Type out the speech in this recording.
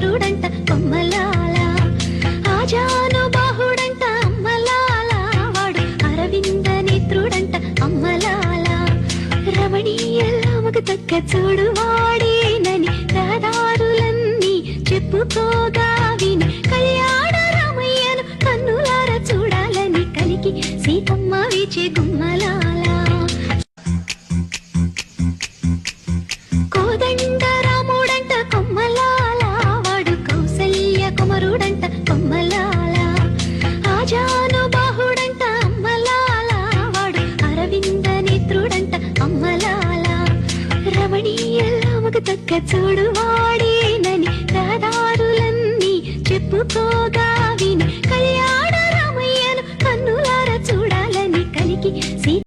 చోరుడంట కొమ్మలాల ఆజాను బాహుడంట అమ్మలాల వాడు అరవింద నేత్రుడంట అమ్మలాల. రమణీయ రామకు తక్క చూడు వాడేనని రహదారులన్నీ చెప్పుకోగా విని కళ్యాణ రామయ్యను కన్నులార చూడాలని కలిగి సీతమ్మ వేచే గుమ్మలా అమరుడంట అమ్మలాల ఆజాను బాహుడంట అమ్మలాల వాడు అరవింద నేత్రుడంట అమ్మలాల. రమణీయ రామకు తగ్గ చూడు వాడేనని రహదారులన్నీ చెప్పుకోగా విని కళ్యాణ రామయ్యను కన్నులార చూడాలని కలిగి